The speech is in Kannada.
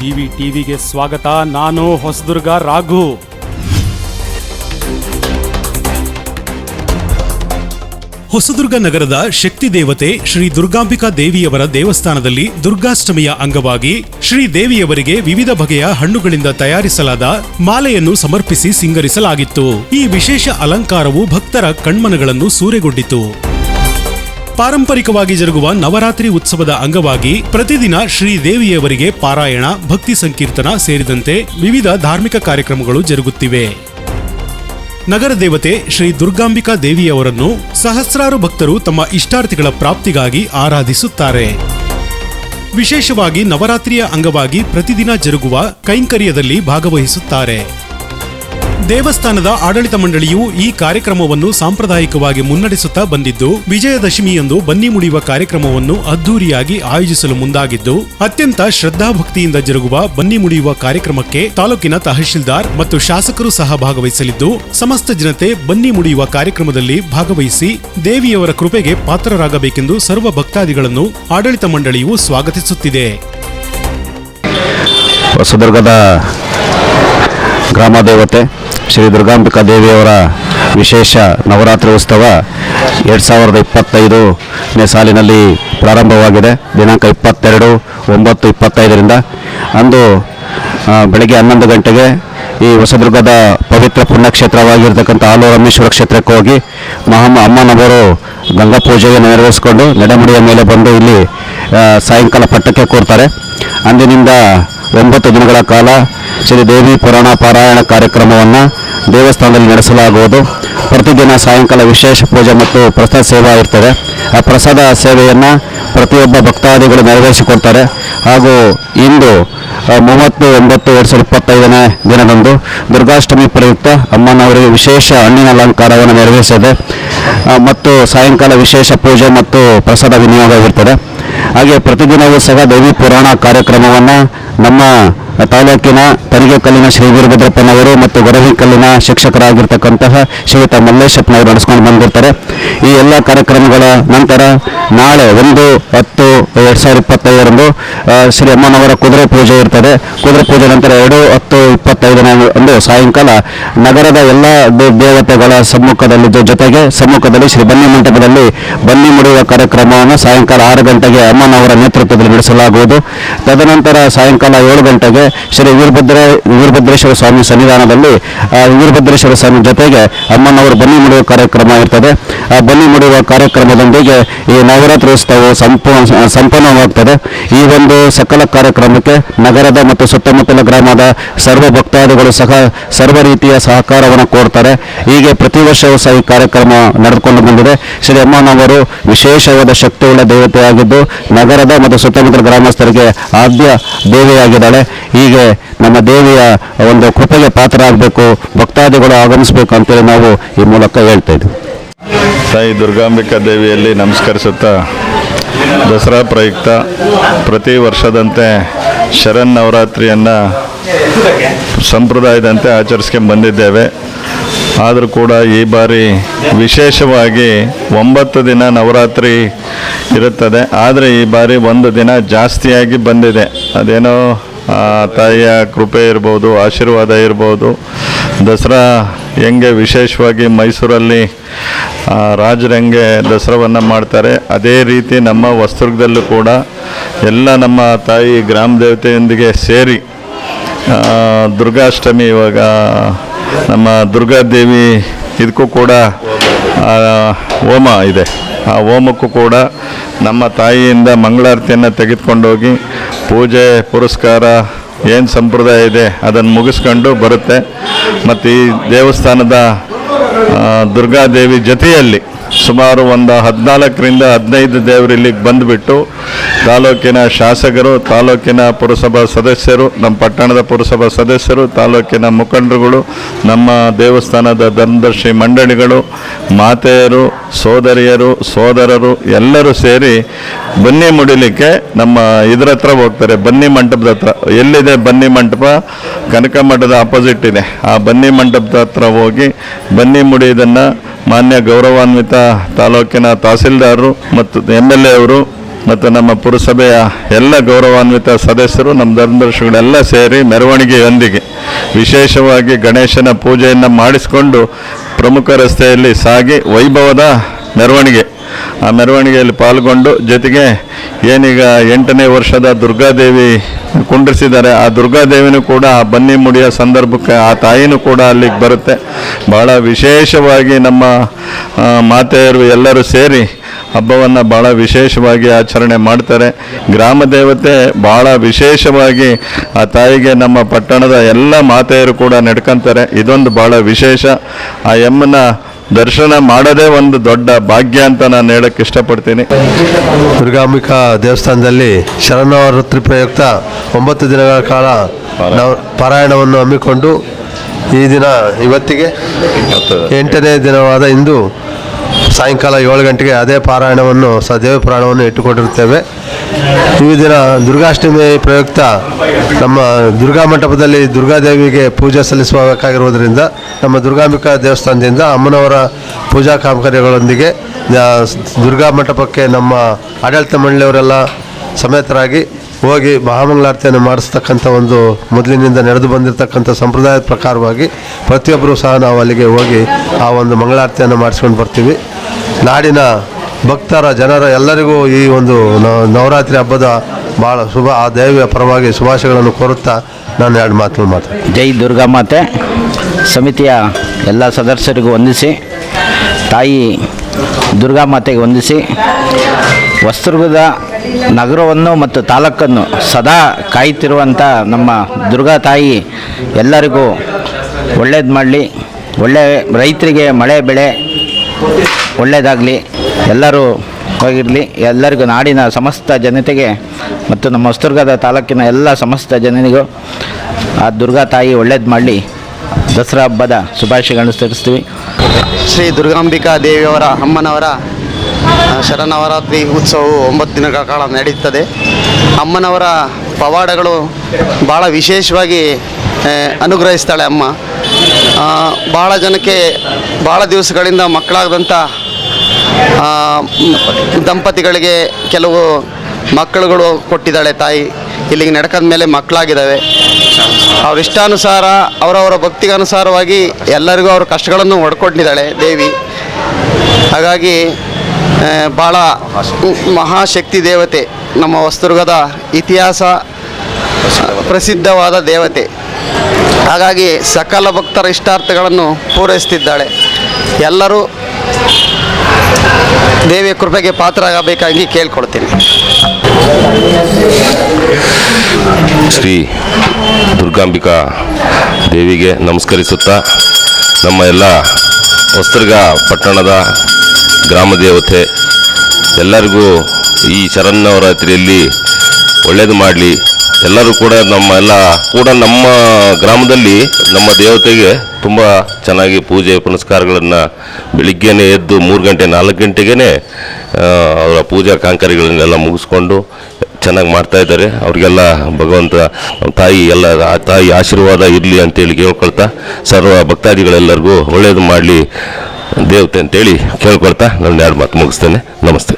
ಜಿವಿ ಟಿವಿಗೆ ಸ್ವಾಗತ. ನಾನು ಹೊಸದುರ್ಗ ರಾಘು. ಹೊಸದುರ್ಗ ನಗರದ ಶಕ್ತಿ ದೇವತೆ ಶ್ರೀ ದುರ್ಗಾಂಬಿಕಾ ದೇವಿಯವರ ದೇವಸ್ಥಾನದಲ್ಲಿ ದುರ್ಗಾಷ್ಟಮಿಯ ಅಂಗವಾಗಿ ಶ್ರೀ ದೇವಿಯವರಿಗೆ ವಿವಿಧ ಬಗೆಯ ಹಣ್ಣುಗಳಿಂದ ತಯಾರಿಸಲಾದ ಮಾಲೆಯನ್ನು ಸಮರ್ಪಿಸಿ ಸಿಂಗರಿಸಲಾಗಿತ್ತು. ಈ ವಿಶೇಷ ಅಲಂಕಾರವು ಭಕ್ತರ ಕಣ್ಮನಗಳನ್ನು ಸೂರೆಗೊಂಡಿತು. ಪಾರಂಪರಿಕವಾಗಿ ಜರುಗುವ ನವರಾತ್ರಿ ಉತ್ಸವದ ಅಂಗವಾಗಿ ಪ್ರತಿದಿನ ಶ್ರೀ ದೇವಿಯವರಿಗೆ ಪಾರಾಯಣ, ಭಕ್ತಿ ಸಂಕೀರ್ತನ ಸೇರಿದಂತೆ ವಿವಿಧ ಧಾರ್ಮಿಕ ಕಾರ್ಯಕ್ರಮಗಳು ಜರುಗುತ್ತಿವೆ. ನಗರ ದೇವತೆ ಶ್ರೀ ದುರ್ಗಾಂಬಿಕಾ ದೇವಿಯವರನ್ನು ಸಹಸ್ರಾರು ಭಕ್ತರು ತಮ್ಮ ಇಷ್ಟಾರ್ಥಿಗಳ ಪ್ರಾಪ್ತಿಗಾಗಿ ಆರಾಧಿಸುತ್ತಾರೆ. ವಿಶೇಷವಾಗಿ ನವರಾತ್ರಿಯ ಅಂಗವಾಗಿ ಪ್ರತಿದಿನ ಜರುಗುವ ಕೈಂಕರ್ಯದಲ್ಲಿ ಭಾಗವಹಿಸುತ್ತಾರೆ. ದೇವಸ್ಥಾನದ ಆಡಳಿತ ಮಂಡಳಿಯು ಈ ಕಾರ್ಯಕ್ರಮವನ್ನು ಸಾಂಪ್ರದಾಯಿಕವಾಗಿ ಮುನ್ನಡೆಸುತ್ತಾ ಬಂದಿದ್ದು, ವಿಜಯದಶಮಿಯಂದು ಬನ್ನಿ ಮುಡಿಯುವ ಕಾರ್ಯಕ್ರಮವನ್ನು ಅದ್ದೂರಿಯಾಗಿ ಆಯೋಜಿಸಲು ಮುಂದಾಗಿದ್ದು, ಅತ್ಯಂತ ಶ್ರದ್ಧಾಭಕ್ತಿಯಿಂದ ಜರುಗುವ ಬನ್ನಿ ಮುಡಿಯುವ ಕಾರ್ಯಕ್ರಮಕ್ಕೆ ತಾಲೂಕಿನ ತಹಶೀಲ್ದಾರ್ ಮತ್ತು ಶಾಸಕರು ಸಹ ಭಾಗವಹಿಸಲಿದ್ದು ಸಮಸ್ತ ಜನತೆ ಬನ್ನಿ ಮುಡಿಯುವ ಕಾರ್ಯಕ್ರಮದಲ್ಲಿ ಭಾಗವಹಿಸಿ ದೇವಿಯವರ ಕೃಪೆಗೆ ಪಾತ್ರರಾಗಬೇಕೆಂದು ಸರ್ವ ಭಕ್ತಾದಿಗಳನ್ನು ಆಡಳಿತ ಮಂಡಳಿಯು ಸ್ವಾಗತಿಸುತ್ತಿದೆ. ಹೊಸದುರ್ಗದ ಗ್ರಾಮ ದೇವತೆ ಶ್ರೀ ದುರ್ಗಾಂಬಿಕಾ ದೇವಿಯವರ ವಿಶೇಷ ನವರಾತ್ರಿ ಉತ್ಸವ ಎರಡು ಸಾವಿರದ ಇಪ್ಪತ್ತೈದನೇ ಸಾಲಿನಲ್ಲಿ ಪ್ರಾರಂಭವಾಗಿದೆ. ದಿನಾಂಕ ಇಪ್ಪತ್ತೆರಡು ಒಂಬತ್ತು ಇಪ್ಪತ್ತೈದರಿಂದ ಅಂದು ಬೆಳಗ್ಗೆ ಹನ್ನೊಂದು ಗಂಟೆಗೆ ಈ ಹೊಸದುರ್ಗದ ಪವಿತ್ರ ಪುಣ್ಯಕ್ಷೇತ್ರವಾಗಿರ್ತಕ್ಕಂಥ ಆಲೂರು ರಮೇಶ್ವರ ಕ್ಷೇತ್ರಕ್ಕೆ ಹೋಗಿ ಮಹಮ್ಮ ಅಮ್ಮನವರು ಗಂಗಾ ಪೂಜೆಯನ್ನು ನೆರವೇರಿಸಿಕೊಂಡು ನಡೆಮುಡಿಯ ಮೇಲೆ ಬಂದು ಇಲ್ಲಿ ಸಾಯಂಕಾಲ ಪಟ್ಟಕ್ಕೆ ಕೂರ್ತಾರೆ. ಅಂದಿನಿಂದ ಒಂಬತ್ತು ದಿನಗಳ ಕಾಲ ಶ್ರೀ ದೇವಿ ಪುರಾಣ ಪಾರಾಯಣ ಕಾರ್ಯಕ್ರಮವನ್ನು ದೇವಸ್ಥಾನದಲ್ಲಿ ನಡೆಸಲಾಗುವುದು. ಪ್ರತಿದಿನ ಸಾಯಂಕಾಲ ವಿಶೇಷ ಪೂಜೆ ಮತ್ತು ಪ್ರಸಾದ ಸೇವಾ ಇರ್ತದೆ. ಆ ಪ್ರಸಾದ ಸೇವೆಯನ್ನು ಪ್ರತಿಯೊಬ್ಬ ಭಕ್ತಾದಿಗಳು ನೆರವೇರಿಸಿಕೊಡ್ತಾರೆ. ಹಾಗೂ ಇಂದು ಮೂವತ್ತು, ಒಂಬತ್ತು, ಎರಡು ಸಾವಿರದ ಇಪ್ಪತ್ತೈದನೇ ದಿನದಂದು ದುರ್ಗಾಷ್ಟಮಿ ಪ್ರಯುಕ್ತ ಅಮ್ಮನವರಿಗೆ ವಿಶೇಷ ಹಣ್ಣಿನ ಅಲಂಕಾರವನ್ನು ನೆರವೇರಿಸಿದೆ ಮತ್ತು ಸಾಯಂಕಾಲ ವಿಶೇಷ ಪೂಜೆ ಮತ್ತು ಪ್ರಸಾದ ವಿನಿಯೋಗವಿರ್ತದೆ. ಹಾಗೆ ಪ್ರತಿದಿನವೂ ಸಹ ದೇವಿ ಪುರಾಣ ಕಾರ್ಯಕ್ರಮವನ್ನು ನಮ್ಮ ತಾಲೂಕಿನ ತನಿಗೆಕಲ್ಲಿನ ಶ್ರೀ ವೀರಭದ್ರಪ್ಪನವರು ಮತ್ತು ಗೊರವಿಕಲ್ಲಿನ ಶಿಕ್ಷಕರಾಗಿರ್ತಕ್ಕಂತಹ ಶ್ರೀಯುತ ಮಲ್ಲೇಶಪ್ಪನವರು ನಡೆಸ್ಕೊಂಡು ಬಂದಿರ್ತಾರೆ. ಈ ಎಲ್ಲ ಕಾರ್ಯಕ್ರಮಗಳ ನಂತರ ನಾಳೆ ಒಂದು ಹತ್ತು, ಎರಡು ಸಾವಿರದ ಇಪ್ಪತ್ತೈದರಂದು ಶ್ರೀ ಅಮ್ಮನವರ ಕುದುರೆ ಪೂಜೆ ಇರ್ತದೆ. ಕುದುರೆ ಪೂಜೆ ನಂತರ ಎರಡು, ಹತ್ತು, ಇಪ್ಪತ್ತೈದನೇ ಒಂದು ಸಾಯಂಕಾಲ ನಗರದ ಎಲ್ಲ ದೇವತೆಗಳ ಸಮ್ಮುಖದಲ್ಲಿ ಜೊತೆಗೆ ಸಮ್ಮುಖದಲ್ಲಿ ಶ್ರೀ ಬನ್ನಿ ಮಂಟಪದಲ್ಲಿ ಬನ್ನಿ ಮುಡಿಯುವ ಕಾರ್ಯಕ್ರಮವನ್ನು ಸಾಯಂಕಾಲ ಆರು ಗಂಟೆಗೆ ಅಮ್ಮನವರ ನೇತೃತ್ವದಲ್ಲಿ ನಡೆಸಲಾಗುವುದು. ತದನಂತರ ಸಾಯಂಕಾಲ ಏಳು ಗಂಟೆಗೆ ಶ್ರೀ ವೀರಭದ್ರ, ವೀರಭದ್ರೇಶ್ವರ ಸ್ವಾಮಿ ಸನ್ನಿಧಾನದಲ್ಲಿ ವೀರಭದ್ರೇಶ್ವರ ಸ್ವಾಮಿ ಜೊತೆಗೆ ಅಮ್ಮನವರು ಬನ್ನಿ ಮುಡಿಯುವ ಕಾರ್ಯಕ್ರಮ ಇರ್ತದೆ. ಆ, ಬನ್ನಿ ಮುಡಿಯುವ ಕಾರ್ಯಕ್ರಮದೊಂದಿಗೆ ಈ ನವರಾತ್ರಿ ಉತ್ಸವ ಸಂಪೂರ್ಣ, ಸಂಪನ್ನವಾಗ್ತದೆ. ಈ ಒಂದು ಸಕಲ ಕಾರ್ಯಕ್ರಮಕ್ಕೆ ನಗರದ ಮತ್ತು ಸುತ್ತಮುತ್ತಲ ಗ್ರಾಮದ ಸರ್ವ ಭಕ್ತಾದಿಗಳು ಸಹ ಸರ್ವ ರೀತಿಯ ಸಹಕಾರವನ್ನು ಕೋರ್ತಾರೆ ಹೀಗೆ ಪ್ರತಿ ವರ್ಷವೂ ಸಹ ಈ ಕಾರ್ಯಕ್ರಮ ನಡೆದುಕೊಂಡು ಬಂದಿದೆ. ಶ್ರೀ ಅಮ್ಮನವರು ವಿಶೇಷವಾದ ಶಕ್ತಿಯುಳ್ಳ ದೇವತೆಯಾಗಿದ್ದು, ನಗರದ ಮತ್ತು ಸುತ್ತಮುತ್ತಲ ಗ್ರಾಮಸ್ಥರಿಗೆ ಆದ್ಯ ದೇವಿಯಾಗಿದ್ದಾಳೆ. ಹೀಗೆ ನಮ್ಮ ದೇವಿಯ ಒಂದು ಕೃಪೆಗೆ ಪಾತ್ರರಾಗಬೇಕು, ಭಕ್ತಾದಿಗಳು ಆಗಮಿಸಬೇಕು ಅಂತೇಳಿ ನಾವು ಈ ಮೂಲಕ ಹೇಳ್ತಾ ಇದ್ವಿ. ತಾಯಿ ದುರ್ಗಾಂಬಿಕಾ ದೇವಿಯಲ್ಲಿ ನಮಸ್ಕರಿಸುತ್ತಾ, ದಸರಾ ಪ್ರಯುಕ್ತ ಪ್ರತಿ ವರ್ಷದಂತೆ ಶರನ್ನವರಾತ್ರಿಯನ್ನು ಸಂಪ್ರದಾಯದಂತೆ ಆಚರಿಸ್ಕೊಂಡು ಬಂದಿದ್ದೇವೆ. ಆದರೂ ಕೂಡ ಈ ಬಾರಿ ವಿಶೇಷವಾಗಿ ಒಂಬತ್ತು ದಿನ ನವರಾತ್ರಿ ಇರುತ್ತದೆ. ಆದರೆ ಈ ಬಾರಿ ಒಂದು ದಿನ ಜಾಸ್ತಿಯಾಗಿ ಬಂದಿದೆ. ಅದೇನೋ ತಾಯಿಯ ಕೃಪೆ ಇರ್ಬೋದು, ಆಶೀರ್ವಾದ ಇರ್ಬೋದು. ದಸರಾ ಹೆಂಗೆ ವಿಶೇಷವಾಗಿ ಮೈಸೂರಲ್ಲಿ ರಾಜರಂಗೆ ರಾಜರು ಹೆಂಗೆ ದಸರಾವನ್ನು ಮಾಡ್ತಾರೆ, ಅದೇ ರೀತಿ ನಮ್ಮ ವಸ್ತುರ್ಗದಲ್ಲೂ ಕೂಡ ಎಲ್ಲ ನಮ್ಮ ತಾಯಿ ಗ್ರಾಮ ದೇವತೆಯೊಂದಿಗೆ ಸೇರಿ ದುರ್ಗಾಷ್ಟಮಿ ಇವಾಗ, ನಮ್ಮ ದುರ್ಗಾದೇವಿ ಇದಕ್ಕೂ ಕೂಡ ಹೋಮ ಇದೆ. ಆ ಹೋಮಕ್ಕೂ ಕೂಡ ನಮ್ಮ ತಾಯಿಯಿಂದ ಮಂಗಳಾರತಿಯನ್ನು ತೆಗೆದುಕೊಂಡೋಗಿ ಪೂಜೆ ಪುರಸ್ಕಾರ ಏನು ಸಂಪ್ರದಾಯ ಇದೆ ಅದನ್ನು ಮುಗಿಸ್ಕೊಂಡು ಬರುತ್ತೆ. ಮತ್ತು ಈ ದೇವಸ್ಥಾನದ ದುರ್ಗಾದೇವಿ ಜೊತೆಯಲ್ಲಿ ಸುಮಾರು ಒಂದು ಹದಿನಾಲ್ಕರಿಂದ ಹದಿನೈದು ದೇವರು ಇಲ್ಲಿಗೆ ಬಂದುಬಿಟ್ಟು ತಾಲೂಕಿನ ಶಾಸಕರು, ತಾಲೂಕಿನ ಪುರಸಭಾ ಸದಸ್ಯರು, ನಮ್ಮ ಪಟ್ಟಣದ ಪುರಸಭಾ ಸದಸ್ಯರು, ತಾಲೂಕಿನ ಮುಖಂಡರುಗಳು, ನಮ್ಮ ದೇವಸ್ಥಾನದ ಧರ್ಮದರ್ಶಿ ಮಂಡಳಿಗಳು, ಮಾತೆಯರು, ಸೋದರಿಯರು, ಸೋದರರು ಎಲ್ಲರೂ ಸೇರಿ ಬನ್ನಿ ಮುಡಿಲಿಕ್ಕೆ ನಮ್ಮ ಇದ್ರ ಹತ್ರ ಹೋಗ್ತಾರೆ, ಬನ್ನಿ ಮಂಟಪದ ಹತ್ರ. ಎಲ್ಲಿದೆ ಬನ್ನಿ ಮಂಟಪ? ಕನಕ ಮಠದ ಆಪೋಸಿಟ್ ಇದೆ. ಆ ಬನ್ನಿ ಮಂಟಪದ ಹತ್ರ ಹೋಗಿ ಬನ್ನಿ ಮುಡಿಯೋದನ್ನು ಮಾನ್ಯ ಗೌರವಾನ್ವಿತ ತಾಲೂಕಿನ ತಹಸೀಲ್ದಾರರು ಮತ್ತು ಎಂ ಎಲ್ ಎ ಅವರು ಮತ್ತು ನಮ್ಮ ಪುರಸಭೆಯ ಎಲ್ಲ ಗೌರವಾನ್ವಿತ ಸದಸ್ಯರು, ನಮ್ಮ ಧರ್ಮದರ್ಶಿಗಳೆಲ್ಲ ಸೇರಿ ಮೆರವಣಿಗೆಯೊಂದಿಗೆ ವಿಶೇಷವಾಗಿ ಗಣೇಶನ ಪೂಜೆಯನ್ನು ಮಾಡಿಸಿಕೊಂಡು ಪ್ರಮುಖ ರಸ್ತೆಯಲ್ಲಿ ಸಾಗಿ ವೈಭವದ ಮೆರವಣಿಗೆ ಆ ಮೆರವಣಿಗೆಯಲ್ಲಿ ಪಾಲ್ಗೊಂಡು ಜೊತೆಗೆ ಏನೀಗ ಎಂಟನೇ ವರ್ಷದ ದುರ್ಗಾದೇವಿ ಕುಂಡ್ರಿಸಿದ್ದಾರೆ. ಆ ದುರ್ಗಾದೇವಿನೂ ಕೂಡ ಆ ಬನ್ನಿ ಮುಡಿಯ ಸಂದರ್ಭಕ್ಕೆ ಆ ತಾಯಿನೂ ಕೂಡ ಅಲ್ಲಿಗೆ ಬರುತ್ತೆ. ಭಾಳ ವಿಶೇಷವಾಗಿ ನಮ್ಮ ಮಾತೆಯರು ಎಲ್ಲರೂ ಸೇರಿ ಹಬ್ಬವನ್ನು ಭಾಳ ವಿಶೇಷವಾಗಿ ಆಚರಣೆ ಮಾಡ್ತಾರೆ. ಗ್ರಾಮ ದೇವತೆ ಭಾಳ ವಿಶೇಷವಾಗಿ ಆ ತಾಯಿಗೆ ನಮ್ಮ ಪಟ್ಟಣದ ಎಲ್ಲ ಮಾತೆಯರು ಕೂಡ ನಡ್ಕೊಂತಾರೆ. ಇದೊಂದು ಭಾಳ ವಿಶೇಷ. ಆ ಎಮ್ಮನ ದರ್ಶನ ಮಾಡೋದೇ ಒಂದು ದೊಡ್ಡ ಭಾಗ್ಯ ಅಂತ ನಾನು ಹೇಳಕ್ಕೆ ಇಷ್ಟಪಡ್ತೀನಿ. ದುರ್ಗಾಂಬಿಕಾ ದೇವಸ್ಥಾನದಲ್ಲಿ ಶರನ್ನವರಾತ್ರಿ ಪ್ರಯುಕ್ತ ಒಂಬತ್ತು ದಿನಗಳ ಕಾಲ ನಾವು ಪಾರಾಯಣವನ್ನು ಹಮ್ಮಿಕೊಂಡು ಈ ದಿನ ಇವತ್ತಿಗೆ ಎಂಟನೇ ದಿನವಾದ ಇಂದು ಸಾಯಂಕಾಲ ಏಳು ಗಂಟೆಗೆ ಅದೇ ಪಾರಾಯಣವನ್ನು ಸ ದೇವಿ ಪುರಾಣವನ್ನು ಇಟ್ಟುಕೊಂಡಿರುತ್ತೇವೆ. ಈ ದಿನ ದುರ್ಗಾಷ್ಟಮಿ ಪ್ರಯುಕ್ತ ನಮ್ಮ ದುರ್ಗಾ ಮಂಟಪದಲ್ಲಿ ದುರ್ಗಾದೇವಿಗೆ ಪೂಜೆ ಸಲ್ಲಿಸಬೇಕಾಗಿರುವುದರಿಂದ ನಮ್ಮ ದುರ್ಗಾಂಬಿಕಾ ದೇವಸ್ಥಾನದಿಂದ ಅಮ್ಮನವರ ಪೂಜಾ ಕಾಮಗಾರಿಗಳೊಂದಿಗೆ ದುರ್ಗಾ ಮಂಟಪಕ್ಕೆ ನಮ್ಮ ಆಡಳಿತ ಮಂಡಳಿಯವರೆಲ್ಲ ಸಮೇತರಾಗಿ ಹೋಗಿ ಮಹಾಮಂಗಳಾರತಿಯನ್ನು ಮಾಡಿಸ್ತಕ್ಕಂಥ ಒಂದು ಮೊದಲಿನಿಂದ ನಡೆದು ಬಂದಿರತಕ್ಕಂಥ ಸಂಪ್ರದಾಯದ ಪ್ರಕಾರವಾಗಿ ಪ್ರತಿಯೊಬ್ಬರೂ ಸಹ ನಾವು ಅಲ್ಲಿಗೆ ಹೋಗಿ ಆ ಒಂದು ಮಂಗಳಾರತಿಯನ್ನು ಮಾಡಿಸ್ಕೊಂಡು ಬರ್ತೀವಿ. ನಾಡಿನ ಭಕ್ತರ ಜನರ ಎಲ್ಲರಿಗೂ ಈ ಒಂದು ನವರಾತ್ರಿ ಹಬ್ಬದ ಭಾಳ ಶುಭ, ಆ ದೇವಿಯ ಪರವಾಗಿ ಶುಭಾಶಯಗಳನ್ನು ಕೋರುತ್ತಾ ನಾನು ಎರಡು ಮಾತು ಮಾತು ಜೈ ದುರ್ಗಾ ಮಾತೆ. ಸಮಿತಿಯ ಎಲ್ಲ ಸದಸ್ಯರಿಗೂ ವಂದಿಸಿ, ತಾಯಿ ದುರ್ಗಾ ಮಾತೆಗೆ ವಂದಿಸಿ, ವಸ್ತುರ್ಗದ ನಗರವನ್ನು ಮತ್ತು ತಾಲೂಕನ್ನು ಸದಾ ಕಾಯುತ್ತಿರುವಂಥ ನಮ್ಮ ದುರ್ಗಾ ತಾಯಿ ಎಲ್ಲರಿಗೂ ಒಳ್ಳೇದು ಮಾಡಲಿ, ಒಳ್ಳೆ ರೈತರಿಗೆ ಮಳೆ ಬೆಳೆ ಒಳ್ಳೆಯದಾಗಲಿ ಎಲ್ಲರೂ ಹೋಗಿರಲಿ. ಎಲ್ಲರಿಗೂ ನಾಡಿನ ಸಮಸ್ತ ಜನತೆಗೆ ಮತ್ತು ನಮ್ಮ ಹೊಸದುರ್ಗದ ತಾಲೂಕಿನ ಎಲ್ಲ ಸಮಸ್ತ ಜನರಿಗೂ ಆ ದುರ್ಗಾ ತಾಯಿ ಒಳ್ಳೇದು ಮಾಡಲಿ. ದಸರಾ ಹಬ್ಬದ ಶುಭಾಶಯಗಳನ್ನು ತಿಳಿಸ್ತೀವಿ ಶ್ರೀ ದುರ್ಗಾಂಬಿಕಾ ದೇವಿಯವರ, ಅಮ್ಮನವರ ಶರನವರಾತ್ರಿ ಉತ್ಸವವು ಒಂಬತ್ತು ದಿನಗಳ ಕಾಲ ನಡೆಯುತ್ತದೆ. ಅಮ್ಮನವರ ಪವಾಡಗಳು ಭಾಳ ವಿಶೇಷವಾಗಿ ಅನುಗ್ರಹಿಸ್ತಾಳೆ ಅಮ್ಮ. ಭಾಳ ಜನಕ್ಕೆ ಭಾಳ ದಿವಸಗಳಿಂದ ಮಕ್ಕಳಾಗದಂಥ ದಂಪತಿಗಳಿಗೆ ಕೆಲವು ಮಕ್ಕಳುಗಳು ಕೊಟ್ಟಿದ್ದಾಳೆ ತಾಯಿ. ಇಲ್ಲಿಗೆ ನಡ್ಕೊಂಡ ಮೇಲೆ ಮಕ್ಕಳಾಗಿದ್ದಾವೆ. ಅವ್ರ ಇಷ್ಟಾನುಸಾರ, ಅವರವರ ಭಕ್ತಿಗೆ ಅನುಸಾರವಾಗಿ ಎಲ್ಲರಿಗೂ ಅವ್ರ ಕಷ್ಟಗಳನ್ನು ಹೊಡ್ಕೊಂಡಿದ್ದಾಳೆ ದೇವಿ. ಹಾಗಾಗಿ ಭಾಳ ಮಹಾಶಕ್ತಿ ದೇವತೆ, ನಮ್ಮ ಹೊಸದುರ್ಗದ ಇತಿಹಾಸ ಪ್ರಸಿದ್ಧವಾದ ದೇವತೆ. ಹಾಗಾಗಿ ಸಕಲ ಭಕ್ತರ ಇಷ್ಟಾರ್ಥಗಳನ್ನು ಪೂರೈಸ್ತಿದ್ದಾಳೆ. ಎಲ್ಲರೂ ದೇವಿಯ ಕೃಪೆಗೆ ಪಾತ್ರರಾಗಬೇಕಾಗಿ ಕೇಳ್ಕೊಳ್ತೀನಿ. ಶ್ರೀ ದುರ್ಗಾಂಬಿಕಾ ದೇವಿಗೆ ನಮಸ್ಕರಿಸುತ್ತಾ ನಮ್ಮ ಎಲ್ಲ ಹೊಸದುರ್ಗ ಪಟ್ಟಣದ ಗ್ರಾಮ ದೇವತೆ, ಎಲ್ಲರಿಗೂ ಈ ಶರನ್ನವರಾತ್ರಿಯಲ್ಲಿ ಒಳ್ಳೆಯದು ಮಾಡಲಿ. ಎಲ್ಲರೂ ಕೂಡ ನಮ್ಮ ಎಲ್ಲ ಕೂಡ ನಮ್ಮ ಗ್ರಾಮದಲ್ಲಿ ನಮ್ಮ ದೇವತೆಗೆ ತುಂಬ ಚೆನ್ನಾಗಿ ಪೂಜೆ ಪುನಸ್ಕಾರಗಳನ್ನು ಬೆಳಿಗ್ಗೆನೇ ಎದ್ದು ಮೂರು ಗಂಟೆ, ನಾಲ್ಕು ಗಂಟೆಗೇನೆ ಅವರ ಪೂಜಾ ಕಾಂಕರಿಗಳನ್ನೆಲ್ಲ ಮುಗಿಸ್ಕೊಂಡು ಚೆನ್ನಾಗಿ ಮಾಡ್ತಾ ಇದ್ದಾರೆ. ಅವ್ರಿಗೆಲ್ಲ ಭಗವಂತ ತಾಯಿ ಎಲ್ಲ ತಾಯಿ ಆಶೀರ್ವಾದ ಇರಲಿ ಅಂತೇಳಿ ಕೇಳ್ಕೊಳ್ತಾ, ಸರ್ವ ಭಕ್ತಾದಿಗಳೆಲ್ಲರಿಗೂ ಒಳ್ಳೆಯದು ಮಾಡಲಿ ದೇವತೆ ಅಂತೇಳಿ ಕೇಳ್ಕೊಳ್ತಾ ನನ್ನ ಎರಡು ಮಾತು ಮುಗಿಸ್ತೇನೆ. ನಮಸ್ತೆ.